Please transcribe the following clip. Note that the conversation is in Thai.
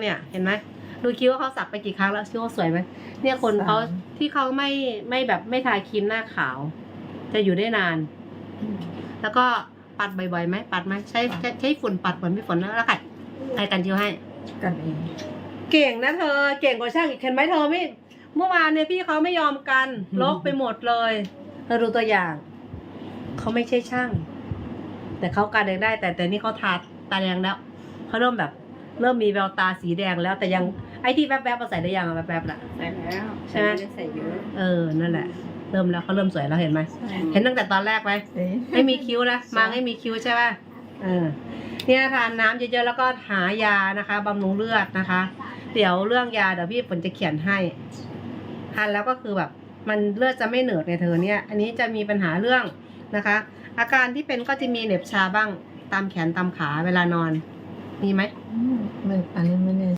เนี่ยเห็นไหมดูคิ้วเขาสักไปกี่ครั้งแล้วคิ้วเขาสวยไหมเนี่ยคนเขาที่เขาไม่ไม่แบบไม่ทาครีมหน้าขาว จะอยู่ได้นาน แล้วก็ปัดบ่อยๆไหมปัดไหมใช้ใช้ใช้ฝุ่นปัดเหมือนพี่ฝนนะแล้วใครใครกันคิ้วให้ กันเองเก่งนะเธอเก่งกว่าช่างอีกเห็นไหมเธอไม่เมื่อวานเนี่ยพี่เขาไม่ยอมกันลกไปหมดเลยเธอดูตัวอย่าง เขาไม่ใช่ช่าง แต่เขาการแดงได้แต่แต่นี่เขาทาตาแดงแล้วเขาเริ่มแบบ เริ่มมีแววตาสีแดงแล้วแต่ยังไอ้ที่แวบๆมาใส่ได้ยังอะแวบๆน่ะ ใส่แล้วใช่ไหมด้ใส่เยอะเออนั่นแหละ เริ่มแล้วเขาเริ่มสวยแล้วเห็นไหมใช่เห็นตั้งแต่ตอนแรกไหมเอ๊ะไม่มีคิ้วนะมาไม่มีคิ้วใช่ป่ะเออเนี่ยทานน้ำเยอะๆแล้วก็หายานะคะบำรุงเลือดนะคะ เดี๋ยวเรื่องยาเดี๋ยวพี่ฝนจะเขียนให้ทานแล้วก็คือแบบ มันเลือดจะไม่เหนืดในเธอเนี่ย อันนี้จะมีปัญหาเรื่องนะคะ อาการที่เป็นก็จะมีเหน็บชาบ้างตามแขนตามขาเวลานอน มีไหมไม่อันนี้ไม่แน่